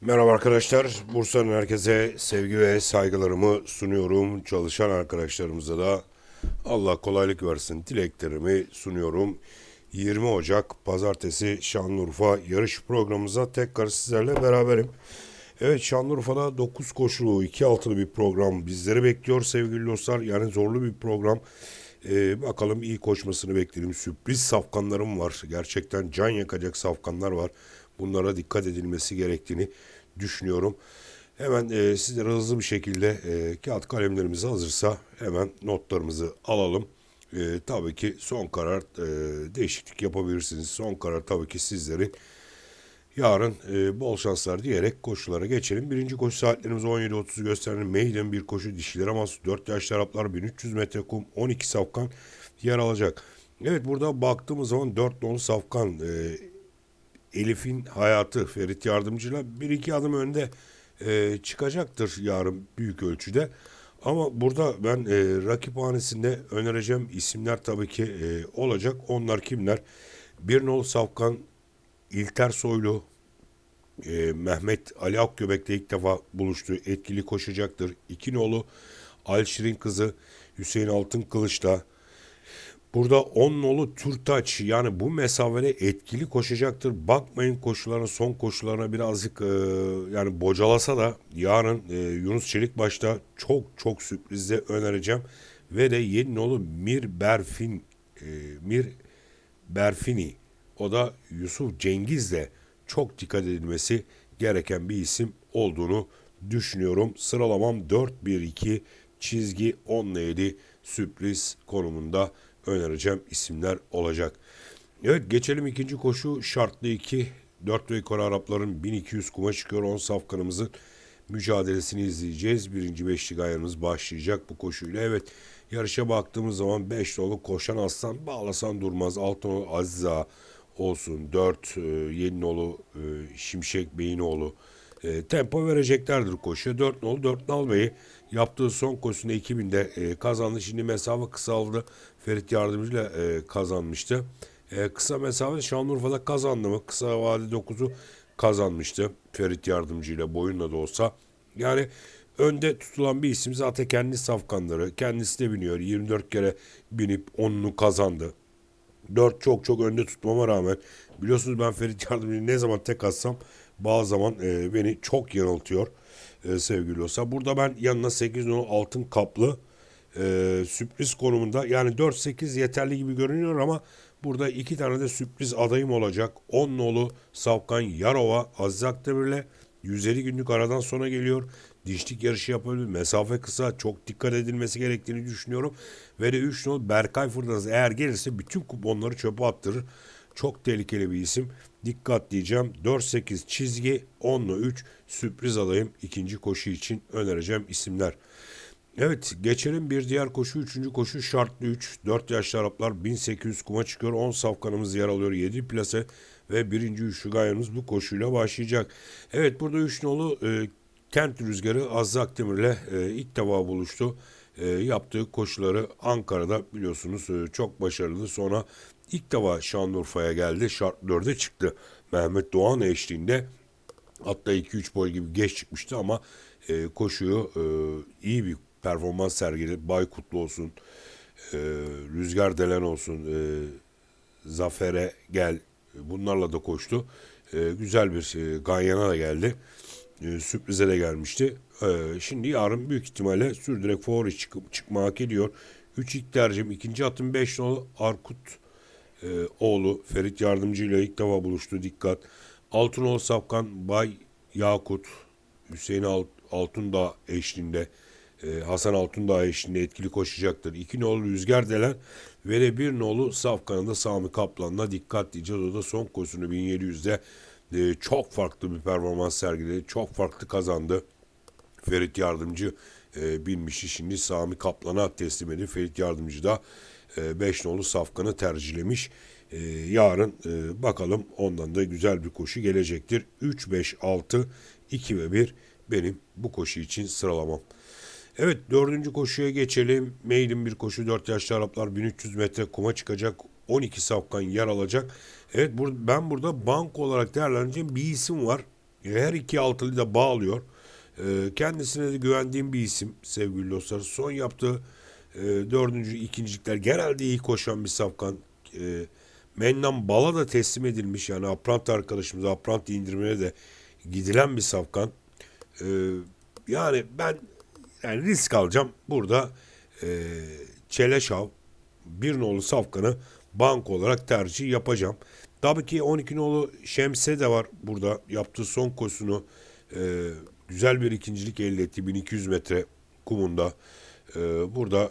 Merhaba arkadaşlar. Bursa'nın herkese sevgi ve saygılarımı sunuyorum. Çalışan arkadaşlarımıza da Allah kolaylık versin dileklerimi sunuyorum. 20 Ocak Pazartesi Şanlıurfa yarış programımıza tekrar sizlerle beraberim. Evet Şanlıurfa'da 9 koşulu 2 altılı bir program bizleri bekliyor sevgili dostlar. Yani zorlu bir program. Ee, bakalım iyi koşmasını bekleyelim. Sürpriz safkanlarım var. Gerçekten can yakacak safkanlar var. Bunlara dikkat edilmesi gerektiğini düşünüyorum. Hemen e, sizlere hızlı bir şekilde e, kağıt kalemlerimiz hazırsa hemen notlarımızı alalım. E, tabii ki son karar e, değişiklik yapabilirsiniz. Son karar tabii ki sizlerin. Yarın e, bol şanslar diyerek koşulara geçelim. Birinci koşu saatlerimiz 17.30 gösteren Maiden bir koşu dişiler ama 4 yaş Araplar 1300 metre kum 12 safkan yer alacak. Evet burada baktığımız zaman 4 nolu safkan e, Elif'in hayatı Ferit Yardımcı'yla bir iki adım önde e, çıkacaktır yarın büyük ölçüde. Ama burada ben e, rakip hanesinde önereceğim isimler tabii ki e, olacak. Onlar kimler? Bir nol Safkan, İlter Soylu, e, Mehmet Ali Akgöbek'le ilk defa buluştu. Etkili koşacaktır. İki nolu Alşirin kızı Hüseyin Altın Kılıç'la Burada 10 nolu Türtaç yani bu mesafede etkili koşacaktır. Bakmayın koşuların son koşularına birazcık e, yani bocalasa da yarın e, Yunus Çelik başta çok çok sürprizle önereceğim. Ve de 7 nolu Mir Berfin e, Mir Berfini o da Yusuf Cengiz'le çok dikkat edilmesi gereken bir isim olduğunu düşünüyorum. Sıralamam 4-1-2 çizgi 10 7 sürpriz konumunda önereceğim isimler olacak. Evet geçelim ikinci koşu şartlı 2. 4 ve yukarı Arapların 1200 kuma çıkıyor. 10 safkanımızın mücadelesini izleyeceğiz. Birinci beşlik ayarımız başlayacak bu koşuyla. Evet yarışa baktığımız zaman 5 dolu koşan aslan bağlasan durmaz. 6 nolu Aziza olsun. 4 e, yeni nolu e, Şimşek Beyinoğlu e, tempo vereceklerdir koşuya. 4 nolu 4 nal Bey'i yaptığı son koşusunda 2000'de e, kazandı. Şimdi mesafe kısaldı. Ferit Yardımcı'yla e, kazanmıştı. E, kısa mesafe Şanlıurfa'da kazandı mı? Kısa vade 9'u kazanmıştı. Ferit Yardımcı'yla boyunla da olsa. Yani önde tutulan bir isim zaten kendi safkanları. Kendisi de biniyor. 24 kere binip 10'unu kazandı. 4 çok çok önde tutmama rağmen biliyorsunuz ben Ferit Yardımcı'yı ne zaman tek atsam bazı zaman e, beni çok yanıltıyor e, sevgili olsa. Burada ben yanına 8 nolu altın kaplı e, sürpriz konumunda yani 4-8 yeterli gibi görünüyor ama burada iki tane de sürpriz adayım olacak. 10 nolu Savkan Yarova Aziz Akdemir'le 150 günlük aradan sonra geliyor. Dişlik yarışı yapabilir. Mesafe kısa. Çok dikkat edilmesi gerektiğini düşünüyorum. Ve de 3 nol Berkay Fırnaz eğer gelirse bütün kuponları çöpe attırır. Çok tehlikeli bir isim. Dikkat diyeceğim. 4-8 çizgi 10'la 3 sürpriz adayım. ikinci koşu için önereceğim isimler. Evet geçelim bir diğer koşu. Üçüncü koşu şartlı 3. 4 yaşlı Araplar 1800 kuma çıkıyor. 10 safkanımız yer alıyor. 7 plase ve birinci üçlü gayemiz bu koşuyla başlayacak. Evet burada 3 nolu e, Kent Rüzgarı Aziz Akdemir'le e, ilk defa buluştu. E, yaptığı koşuları Ankara'da biliyorsunuz e, çok başarılı. Sonra ilk defa Şanlıurfa'ya geldi. Şart 4'e çıktı. Mehmet Doğan eşliğinde hatta 2-3 boy gibi geç çıkmıştı ama e, koşuyu e, iyi bir performans sergiledi. Baykutlu olsun, e, Rüzgar Delen olsun, e, Zafer'e gel bunlarla da koştu. E, güzel bir e, Ganyan'a da geldi. E, sürprize de gelmişti. E, şimdi yarın büyük ihtimalle sürdürek favori çıkıp çıkma hak ediyor. 3 ilk tercihim. ikinci atım 5 nolu Arkut e, oğlu Ferit Yardımcı ile ilk defa buluştu. Dikkat. Altınoğlu Safkan Bay Yakut Hüseyin Alt, Altundağ eşliğinde e, Hasan Altundağ eşliğinde etkili koşacaktır. İki nolu Rüzgar Delen ve bir nolu Safkan'ın da Sami Kaplan'la dikkat diyeceğiz. O da son koşusunu 1700'de e, çok farklı bir performans sergiledi. Çok farklı kazandı. Ferit Yardımcı e, binmişti. Şimdi Sami Kaplan'a teslim edip Ferit Yardımcı da 5 nolu Safkan'ı tercihlemiş. E, yarın e, bakalım ondan da güzel bir koşu gelecektir. 3, 5, 6, 2 ve 1 benim bu koşu için sıralamam. Evet dördüncü koşuya geçelim. Mail'in bir koşu 4 yaşlı Araplar 1300 metre kuma çıkacak. 12 safkan yer alacak. Evet ben burada bank olarak değerlendireceğim bir isim var. E, Her iki altılı da bağlıyor. E, Kendisine de güvendiğim bir isim sevgili dostlar. Son yaptığı e, dördüncü ikincilikler genelde iyi koşan bir safkan. E, Mennan Bal'a da teslim edilmiş. Yani Aprant arkadaşımız Aprant indirmeye de gidilen bir safkan. E, yani ben yani risk alacağım. Burada e, Çeleşav bir nolu safkanı bank olarak tercih yapacağım. Tabii ki 12 nolu Şemse de var burada. Yaptığı son koşusunu e, güzel bir ikincilik elde etti. 1200 metre kumunda. E, burada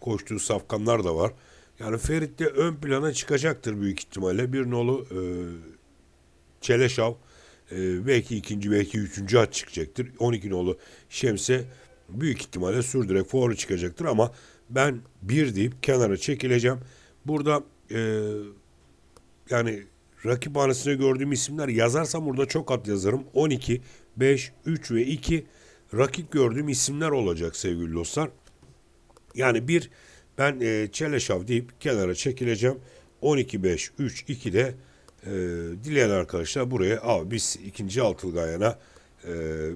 koştuğu safkanlar da var. Yani Ferit de ön plana çıkacaktır büyük ihtimalle. Bir nolu e, Çeleşav e, belki ikinci belki üçüncü at çıkacaktır. 12 nolu Şemse büyük ihtimalle sürdürerek fuarı çıkacaktır ama ben bir deyip kenara çekileceğim. Burada e, yani rakip hanesine gördüğüm isimler yazarsam burada çok at yazarım. 12, 5, 3 ve 2 rakip gördüğüm isimler olacak sevgili dostlar. Yani bir ben e, Çeleşav deyip kenara çekileceğim. 12, 5, 3, 2 de e, dileyen arkadaşlar buraya abi biz ikinci altılı gayana e,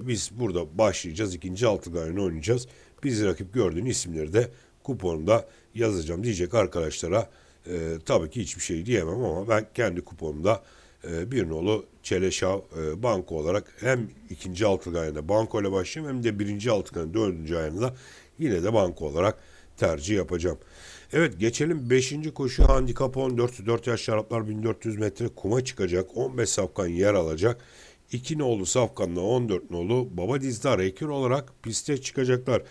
biz burada başlayacağız. ikinci altılı gayana oynayacağız. Biz rakip gördüğün isimleri de kuponumda yazacağım diyecek arkadaşlara e, tabii ki hiçbir şey diyemem ama ben kendi kuponumda e, bir nolu Çeleşav e, banko olarak hem ikinci altılı ayında banko ile başlayayım hem de birinci altılı ayında dördüncü ayında yine de banko olarak tercih yapacağım. Evet geçelim 5. koşu handikap 14 4 yaş Araplar 1400 metre kuma çıkacak 15 safkan yer alacak. 2 nolu safkanla 14 nolu baba dizdar ekür olarak piste çıkacaklar.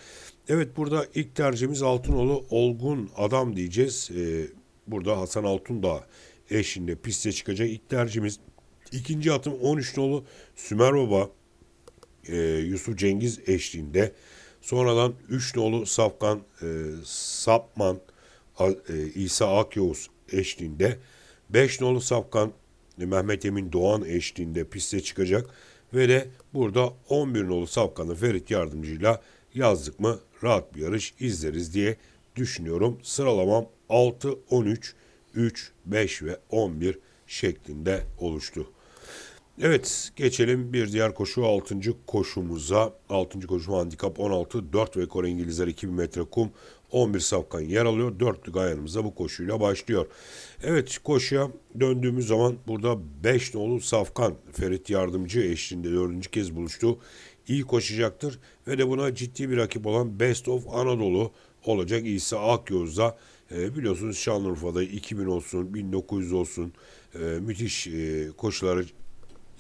Evet burada ilk tercihimiz Altınoğlu Olgun Adam diyeceğiz. Ee, burada Hasan Altundağ eşliğinde piste çıkacak ilk tercihimiz. İkinci atım 13 nolu Sümer Baba e, Yusuf Cengiz eşliğinde. Sonradan 3 nolu Safkan e, Sapman e, İsa Akyavuz eşliğinde. 5 nolu Safkan e, Mehmet Emin Doğan eşliğinde piste çıkacak. Ve de burada 11 nolu Safkan'ı Ferit yardımcıyla yazdık mı rahat bir yarış izleriz diye düşünüyorum. Sıralamam 6, 13, 3, 5 ve 11 şeklinde oluştu. Evet geçelim bir diğer koşu 6. koşumuza. 6. koşu handikap 16 4 ve Kore İngilizler 2000 metre kum 11 safkan yer alıyor. Dörtlük ayarımıza bu koşuyla başlıyor. Evet koşuya döndüğümüz zaman burada 5 nolu safkan Ferit Yardımcı eşliğinde dördüncü kez buluştu. İyi koşacaktır ve de buna ciddi bir rakip olan Best of Anadolu olacak İsa Akyoz'da. E, biliyorsunuz Şanlıurfa'da 2000 olsun 1900 olsun e, müthiş e, koşuları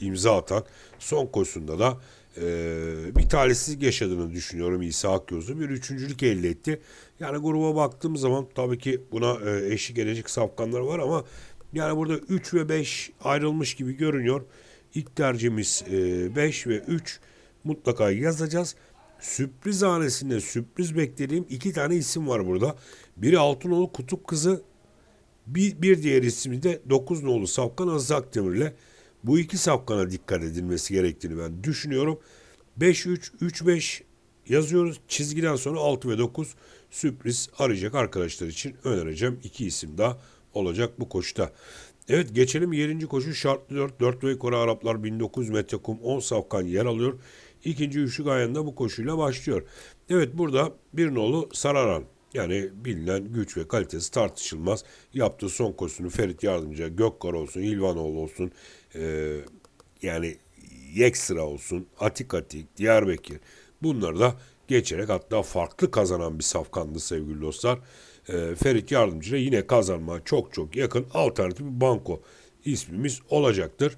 imza atan son koşusunda da e, bir talihsizlik yaşadığını düşünüyorum İsa Akyoz'u. Bir üçüncülük elde etti. Yani gruba baktığım zaman tabii ki buna e, eşlik edecek safkanlar var ama yani burada 3 ve 5 ayrılmış gibi görünüyor. İlk tercihimiz 5 ve 3 mutlaka yazacağız. Sürpriz hanesinde sürpriz beklediğim iki tane isim var burada. Biri Altınoğlu Kutup Kızı, bir, bir diğer ismi de 9 nolu Safkan Aziz Akdemir'le bu iki safkana dikkat edilmesi gerektiğini ben düşünüyorum. 5-3-3-5 yazıyoruz. Çizgiden sonra 6 ve 9 sürpriz arayacak arkadaşlar için önereceğim. iki isim daha olacak bu koşuda. Evet geçelim 7. koşu şartlı 4. 4 ve Kore Araplar 1900 metre kum 10 safkan yer alıyor. İkinci üçlük ayında bu koşuyla başlıyor. Evet burada bir nolu Sararan yani bilinen güç ve kalitesi tartışılmaz. Yaptığı son koşusunu Ferit Yardımcı, Gökkar olsun, İlvanoğlu olsun, e, yani Yeksira olsun, Atik Atik, Diyarbakır bunları da geçerek hatta farklı kazanan bir safkandı sevgili dostlar. E, Ferit Yardımcı yine kazanmaya çok çok yakın alternatif banko ismimiz olacaktır.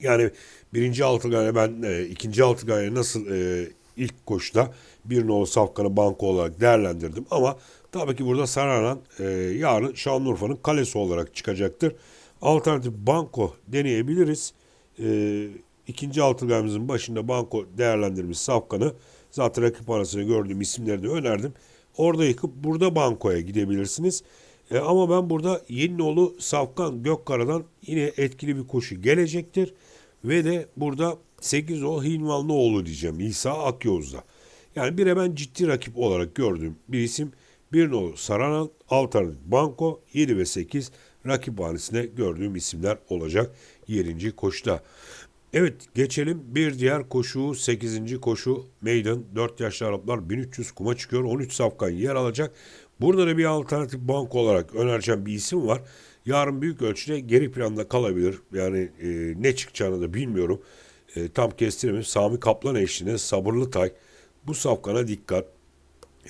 Yani birinci altıgane ben e, ikinci altıgane nasıl e, ilk koşuda bir nolu safkanı banko olarak değerlendirdim. Ama tabii ki burada Saranan e, yarın Şanlıurfa'nın kalesi olarak çıkacaktır. Alternatif banko deneyebiliriz. E, ikinci altıganemizin başında banko değerlendirmiş safkanı zaten rakip arasında gördüğüm isimleri de önerdim. Orada yıkıp burada bankoya gidebilirsiniz. E, ama ben burada Yeninoğlu Safkan Gökkara'dan yine etkili bir koşu gelecektir. Ve de burada 8 o Hinvallıoğlu diyeceğim İsa Akyoz'da. Yani bir hemen ciddi rakip olarak gördüğüm bir isim. Bir nolu Saranan, Alternatif Banko 7 ve 8 rakip hanesine gördüğüm isimler olacak 7. koşuda. Evet geçelim bir diğer koşu 8. koşu Maiden 4 yaşlı Araplar 1300 kuma çıkıyor 13 safkan yer alacak. Burada da bir alternatif banko olarak önereceğim bir isim var. Yarın büyük ölçüde geri planda kalabilir. Yani e, ne çıkacağını da bilmiyorum. E, tam kestiremiyorum. Sami Kaplan eşliğinde sabırlı tay. Bu safkana dikkat.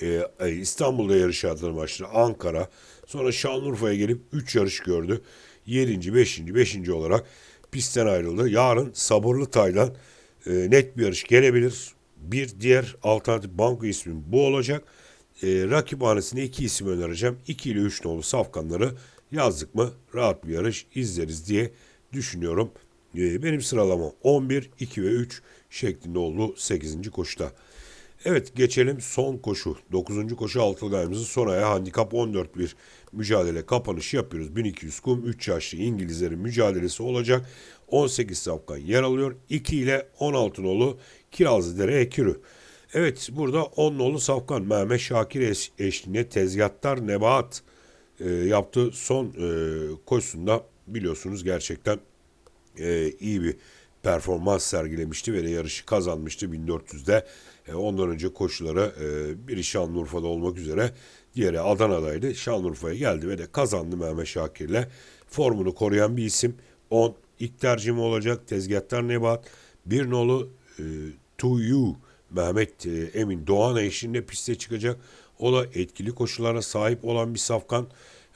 E, e, İstanbul'da yarış yaptığı maçta Ankara. Sonra Şanlıurfa'ya gelip 3 yarış gördü. 7. 5. 5. olarak pistten ayrıldı. Yarın sabırlı taylan e, net bir yarış gelebilir. Bir diğer alternatif banko ismim bu olacak. E, rakip hanesine iki isim önereceğim. 2 ile 3 nolu safkanları yazdık mı rahat bir yarış izleriz diye düşünüyorum. Benim sıralama 11, 2 ve 3 şeklinde oldu 8. koşuda. Evet geçelim son koşu. 9. koşu altılayımızın son ayağı handikap 14 bir mücadele kapanışı yapıyoruz. 1200 kum 3 yaşlı İngilizlerin mücadelesi olacak. 18 safkan yer alıyor. 2 ile 16 nolu Kirazlıdere Ekürü. Evet burada 10 nolu safkan Mehmet Şakir eş, eşliğinde tezgahtar Nebahat e, yaptığı son e, koşusunda biliyorsunuz gerçekten e, iyi bir performans sergilemişti ve de yarışı kazanmıştı 1400'de. E, ondan önce koşulara e, biri Şanlıurfa'da olmak üzere diğeri Adana'daydı. Şanlıurfa'ya geldi ve de kazandı Mehmet Şakir'le. Formunu koruyan bir isim. 10 ilk tercihim olacak. Tezgahtar Nebat. Bir nolu e, To You Mehmet e, Emin Doğan eşliğinde piste çıkacak. O da etkili koşulara sahip olan bir safkan.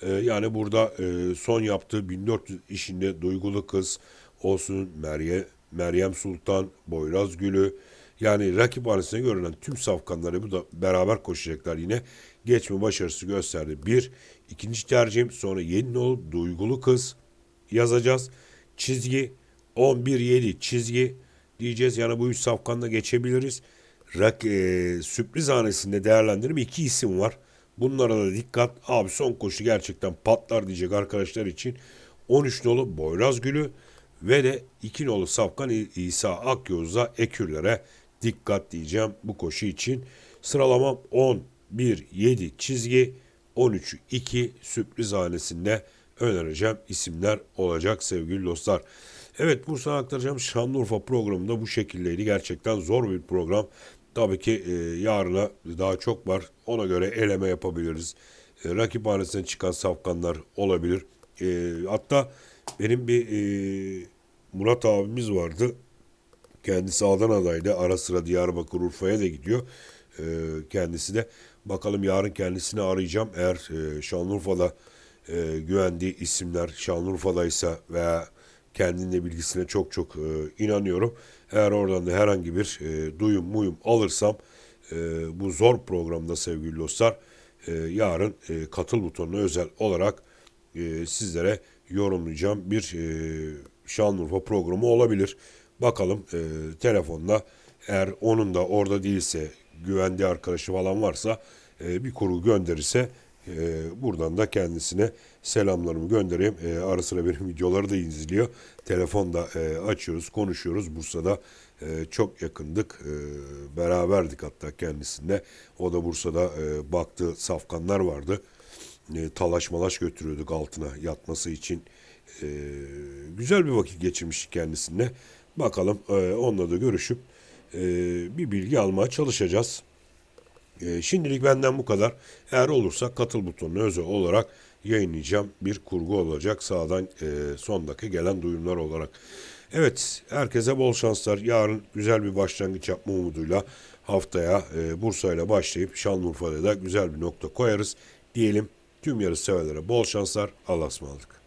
E, yani burada e, son yaptığı 1400 işinde Duygulu Kız olsun Meryem, Meryem Sultan, Boyraz Gülü, yani rakip hanesine görünen tüm safkanları bu da beraber koşacaklar yine. Geçme başarısı gösterdi. Bir, ikinci tercihim sonra yeni nol duygulu kız yazacağız. Çizgi 11-7 çizgi diyeceğiz. Yani bu üç safkanla geçebiliriz. Rak, e, sürpriz hanesinde değerlendirim iki isim var. Bunlara da dikkat. Abi son koşu gerçekten patlar diyecek arkadaşlar için. 13 nolu Boyraz Gülü ve de 2 nolu Safkan İsa Akyoz'da ekürlere dikkat diyeceğim bu koşu için. Sıralamam 10, 1, 7 çizgi 13, 2 sürpriz hanesinde önereceğim isimler olacak sevgili dostlar. Evet Bursa'dan aktaracağım Şanlıurfa programında bu şekildeydi. Gerçekten zor bir program. Tabii ki e, yarına daha çok var. Ona göre eleme yapabiliriz. E, rakip hanesine çıkan safkanlar olabilir. E, hatta benim bir e, Murat abimiz vardı. Kendisi Adana'daydı. Ara sıra Diyarbakır Urfa'ya da gidiyor. E, kendisi de. Bakalım yarın kendisini arayacağım. Eğer e, Şanlıurfa'da e, güvendiği isimler Şanlıurfa'daysa veya kendine bilgisine çok çok e, inanıyorum. Eğer oradan da herhangi bir e, duyum muyum alırsam e, bu zor programda sevgili dostlar e, yarın e, katıl butonuna özel olarak e, sizlere yorumlayacağım bir e, Şanlıurfa programı olabilir. Bakalım e, telefonda eğer onun da orada değilse güvendiği arkadaşı falan varsa e, bir kurgu gönderirse e, buradan da kendisine selamlarımı göndereyim. E, ara sıra benim videoları da izliyor. Telefonda e, açıyoruz, konuşuyoruz. Bursa'da e, çok yakındık. E, beraberdik hatta kendisinde. O da Bursa'da e, baktığı safkanlar vardı. E, talaş malaş götürüyorduk altına yatması için. E, güzel bir vakit geçirmiştik kendisine. Bakalım e, onunla da görüşüp e, bir bilgi almaya çalışacağız. E, şimdilik benden bu kadar. Eğer olursa katıl butonuna özel olarak yayınlayacağım bir kurgu olacak sağdan e, son dakika gelen duyumlar olarak. Evet herkese bol şanslar. Yarın güzel bir başlangıç yapma umuduyla haftaya e, Bursa ile başlayıp Şanlıurfa'da da güzel bir nokta koyarız diyelim. Tüm yarış severlere bol şanslar. Allah'a ısmarladık.